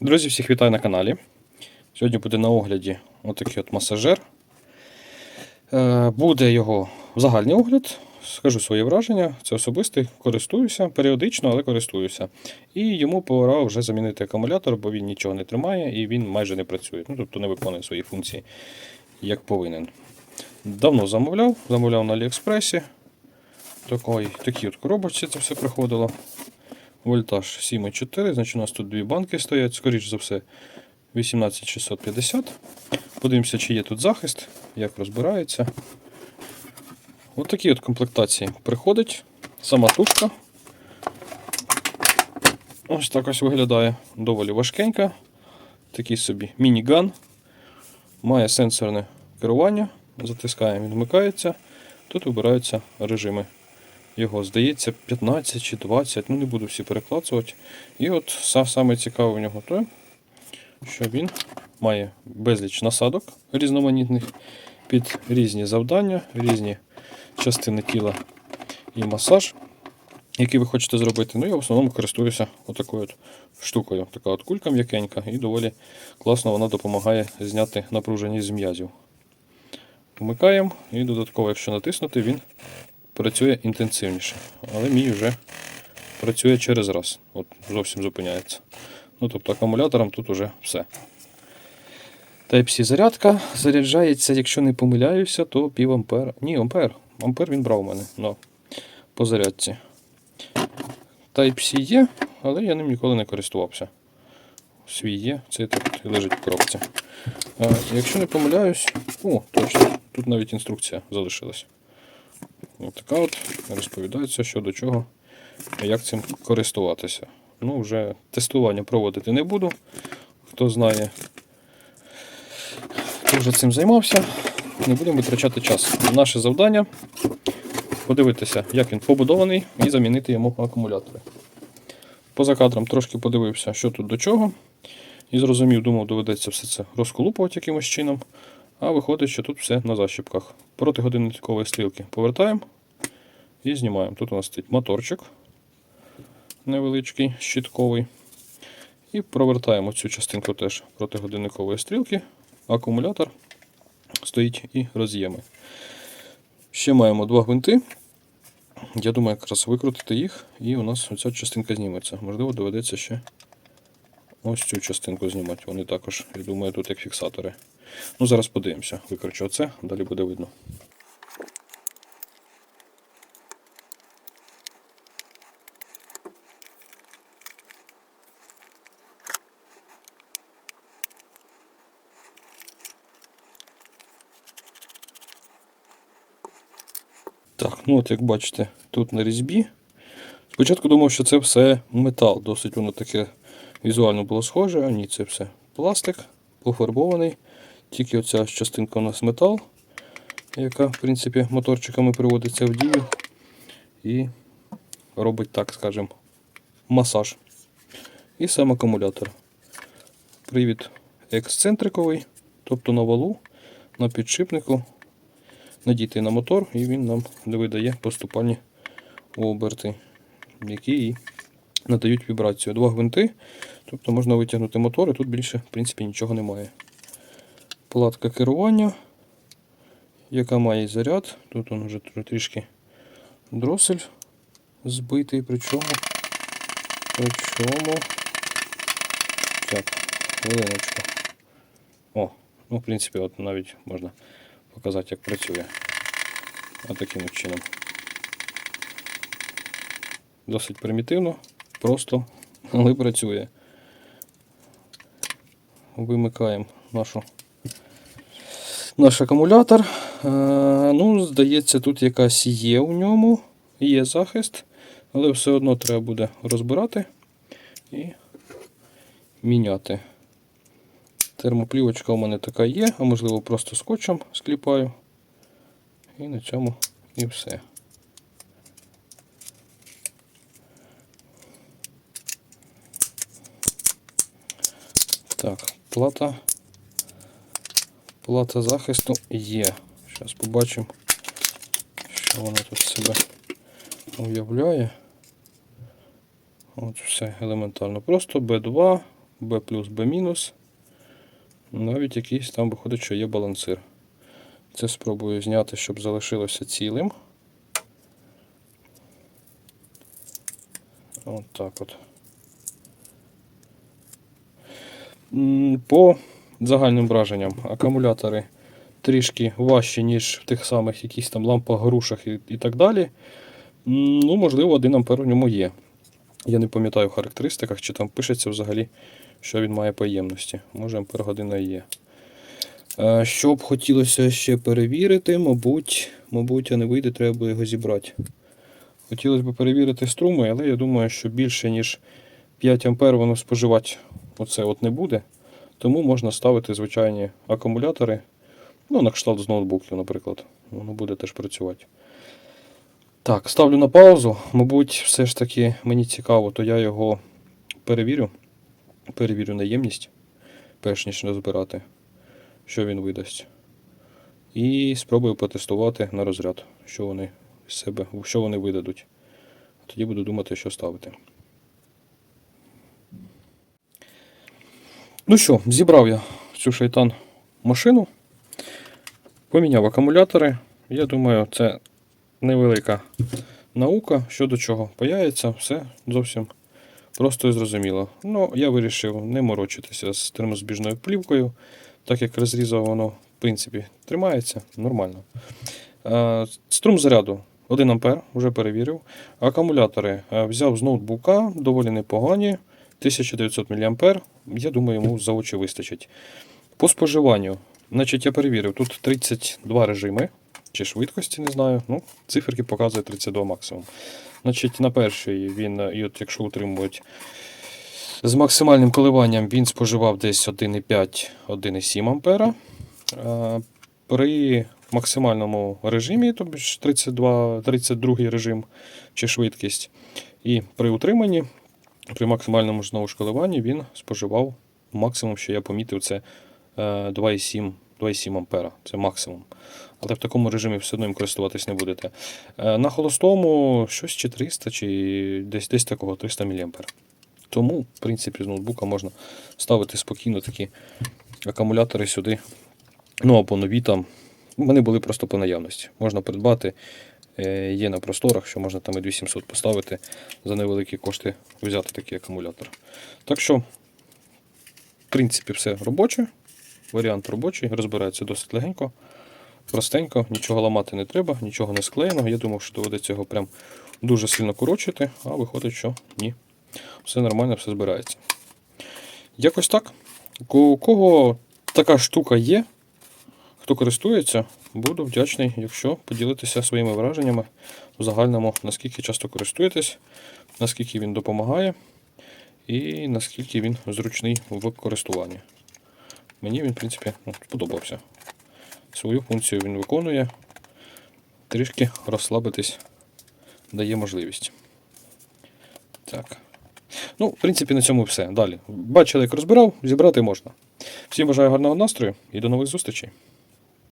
Друзі, всіх вітаю на каналі. Сьогодні буде на огляді отакий от масажер. Е, Буде його загальний огляд. Скажу свої враження. Це особистий, користуюся періодично, але користуюся. І йому пора вже замінити акумулятор, бо він нічого не тримає і він майже не працює. Ну, тобто не виконує свої функції як повинен. Давно замовляв, замовляв на Аліекспресі. Такої, такі от коробочці це все приходило. Вольтаж 7,4, значить у нас тут дві банки стоять, скоріш за все 18650. Подивимося, чи є тут захист, як розбирається. Ось такі от комплектації приходить. Сама тушка. Ось так ось виглядає. Доволі важкенька. Такий собі міні-ган. Має сенсорне керування. Затискаємо, він вмикається. Тут вибираються режими його, здається, 15 чи 20, ну не буду всі переклацувати. І от саме цікаве в нього те, що він має безліч насадок різноманітних під різні завдання, різні частини тіла і масаж, який ви хочете зробити. Ну я в основному користуюся отакою от штукою. Така от кулька м'якенька, і доволі класно вона допомагає зняти напруженість з м'язів. Вмикаємо і додатково, якщо натиснути, він працює інтенсивніше. Але мій вже працює через раз. От зовсім зупиняється. Ну, тобто акумулятором тут уже все. Type-C зарядка заряджається, якщо не помиляюся, то пів ампер. Ні, ампер. Ампер він брав у мене но по зарядці. Type-C є, але я ним ніколи не користувався. Свій є, цей і лежить в коробці. Якщо не помиляюсь, о, точно, тут навіть інструкція залишилась. Ось така от розповідається, що до чого як цим користуватися. Ну, вже тестування проводити не буду. Хто знає, хто вже цим займався, не будемо витрачати час. Наше завдання подивитися, як він побудований, і замінити йому акумулятори. Поза кадром трошки подивився, що тут до чого. І зрозумів, думав, доведеться все це розколупувати якимось чином. А виходить, що тут все на защіпках. Проти годинникової стрілки повертаємо і знімаємо. Тут у нас стоїть моторчик невеличкий, щитковий. І провертаємо цю частинку теж проти годинникової стрілки. Акумулятор стоїть і роз'єми. Ще маємо два гвинти. Я думаю, якраз викрутити їх, і у нас оця частинка зніметься. Можливо, доведеться ще ось цю частинку знімати. Вони також, я думаю, тут як фіксатори. Ну, зараз подивимося. Викручу оце, далі буде видно. Так, ну от як бачите, тут на різьбі. Спочатку думав, що це все метал, досить воно таке візуально було схоже, а ні, це все пластик, пофарбований. Тільки оця частинка у нас метал, яка, в принципі, моторчиками приводиться в дію і робить, так скажемо, масаж. І сам акумулятор. Привід ексцентриковий, тобто на валу, на підшипнику надійти на мотор, і він нам видає поступальні оберти, які і надають вібрацію. Два гвинти, тобто можна витягнути мотор, і тут більше в принципі нічого немає. Платка керування, яка має заряд. Тут він вже трішки дросель збитий, причому. Причому. Так, хвилиночку. О, ну, в принципі, от навіть можна показати, як працює. А таким от чином. Досить примітивно, просто, але працює. Вимикаємо нашу, наш акумулятор. Е, ну, здається, тут якась є у ньому, є захист, але все одно треба буде розбирати і міняти. Термоплівочка у мене така є, а можливо просто скотчем скліпаю. І на цьому і все. Так, плата. Плата захисту є. Зараз побачимо, що вона тут себе уявляє. От все елементарно. Просто B2, B B мінус. Навіть якийсь там виходить, що є балансир. Це спробую зняти, щоб залишилося цілим. От так от. По загальним враженням, акумулятори трішки важчі, ніж в тих самих якісь там лампах, грушах і, і так далі. Ну, можливо, 1 ампер у ньому є. Я не пам'ятаю в характеристиках, чи там пишеться взагалі, що він має по ємності. Може, ампер година є. Е, Що б хотілося ще перевірити, мабуть, мабуть, а не вийде, треба буде його зібрати. Хотілося б перевірити струми, але я думаю, що більше, ніж 5 ампер воно споживати оце от не буде. Тому можна ставити звичайні акумулятори. Ну, на кшталт з ноутбуків, наприклад. Воно буде теж працювати. Так, ставлю на паузу. Мабуть, все ж таки мені цікаво, то я його перевірю. Перевірю наємність, перш ніж розбирати, що він видасть. І спробую потестувати на розряд, що вони себе, що вони видадуть. Тоді буду думати, що ставити. Ну що, зібрав я цю шайтан машину, поміняв акумулятори. Я думаю, це невелика наука, що до чого паяється, все зовсім просто і зрозуміло. Ну, я вирішив не морочитися з термозбіжною плівкою, так як розрізав воно, в принципі, тримається нормально. Е, Струм заряду 1 А, вже перевірив. Акумулятори е, взяв з ноутбука, доволі непогані. 1900 мА. Я думаю, йому за очі вистачить. По споживанню, значить, я перевірив, тут 32 режими чи швидкості, не знаю. Ну, циферки показує 32 максимум. Значить, на першій він, і от якщо утримувати з максимальним коливанням, він споживав десь 1,5-1,7 ампера. При максимальному режимі, тобто 32, 32 режим чи швидкість, і при утриманні, при максимальному ж знову ж він споживав максимум, що я помітив, це е, 2,7 2,7 ампера. Це максимум. Але в такому режимі все одно їм користуватись не будете. Е, На холостому щось чи 300, чи десь, десь такого 300 мА. Тому, в принципі, з ноутбука можна ставити спокійно такі акумулятори сюди. Ну або нові там. Вони були просто по наявності. Можна придбати. Е, Є на просторах, що можна там і 2700 поставити за невеликі кошти взяти такий акумулятор. Так що, в принципі, все робоче. Варіант робочий, розбирається досить легенько, простенько, нічого ламати не треба, нічого не склеєно. Я думав, що доведеться його прям дуже сильно корочити, а виходить, що ні. Все нормально, все збирається. Якось так. У кого така штука є, хто користується, буду вдячний, якщо поділитеся своїми враженнями в загальному, наскільки часто користуєтесь, наскільки він допомагає і наскільки він зручний в користуванні. Мені він, в принципі, ну, сподобався. Свою функцію він виконує. Трішки розслабитись дає можливість. Так. Ну, в принципі, на цьому все. Далі. Бачили, як розбирав, зібрати можна. Всім бажаю гарного настрою і до нових зустрічей.